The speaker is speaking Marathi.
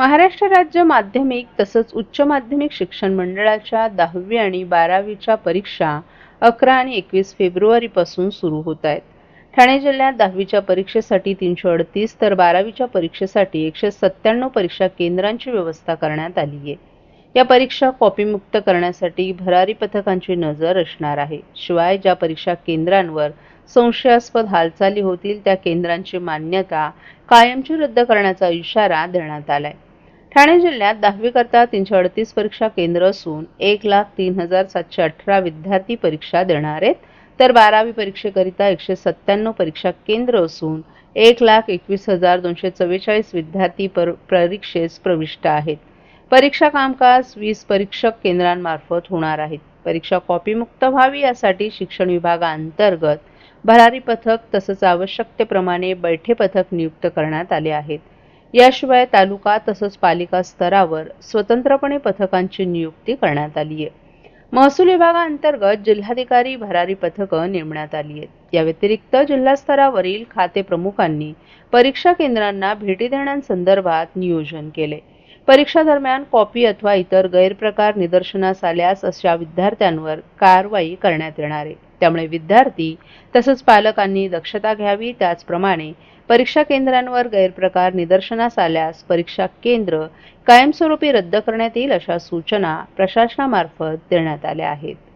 महाराष्ट्र राज्य माध्यमिक तसंच उच्च माध्यमिक शिक्षण मंडळाच्या दहावी आणि बारावीच्या परीक्षा अकरा आणि एकवीस फेब्रुवारीपासून सुरू होत आहेत. ठाणे जिल्ह्यात दहावीच्या परीक्षेसाठी तीनशे अडतीस तर बारावीच्या परीक्षेसाठी एकशे सत्त्याण्णव परीक्षा केंद्रांची व्यवस्था करण्यात आली आहे. या परीक्षा कॉपीमुक्त करण्यासाठी भरारी पथकांची नजर असणार आहे. शिवाय ज्या परीक्षा केंद्रांवर संशयास्पद हालचाली होतील त्या केंद्रांची मान्यता कायमची रद्द करण्याचा इशारा देण्यात आलाय. ठाणे जिल्ह्यात दहावीकरता तीनशे अडतीस परीक्षा केंद्र असून एक लाख तीन हजार सातशे अठरा विद्यार्थी परीक्षा देणार आहेत. तर बारावी परीक्षेकरिता एकशे सत्त्याण्णव परीक्षा केंद्र असून एक लाख एकवीस हजार दोनशे चव्वेचाळीस विद्यार्थी पर परीक्षेस प्रविष्ट आहेत. परीक्षा कामकाज वीस परीक्षक केंद्रांमार्फत होणार आहेत. परीक्षा कॉपीमुक्त व्हावी यासाठी शिक्षण विभागाअंतर्गत भरारी पथक तसंच आवश्यकतेप्रमाणे बैठे पथक नियुक्त करण्यात आले आहेत. याशिवाय तालुका तसंच पालिका स्तरावर स्वतंत्रपणे पथकांची नियुक्ती करण्यात आली आहे. महसूल विभागाअंतर्गत जिल्हाधिकारी भरारी पथकं नेमण्यात आली आहेत. या व्यतिरिक्त जिल्हा स्तरावरील खाते प्रमुखांनी परीक्षा केंद्रांना भेटी देण्यासंदर्भात नियोजन केले. परीक्षा दरम्यान कॉपी अथवा इतर गैरप्रकार निदर्शनास आल्यास अशा विद्यार्थ्यांवर कारवाई करण्यात येणार आहे. त्यामुळे विद्यार्थी तसंच पालकांनी दक्षता घ्यावी. त्याचप्रमाणे परीक्षा केंद्रांवर गैरप्रकार निदर्शनास आल्यास परीक्षा केंद्र कायमस्वरूपी रद्द करण्यात येईल अशा सूचना प्रशासनामार्फत देण्यात आल्या आहेत.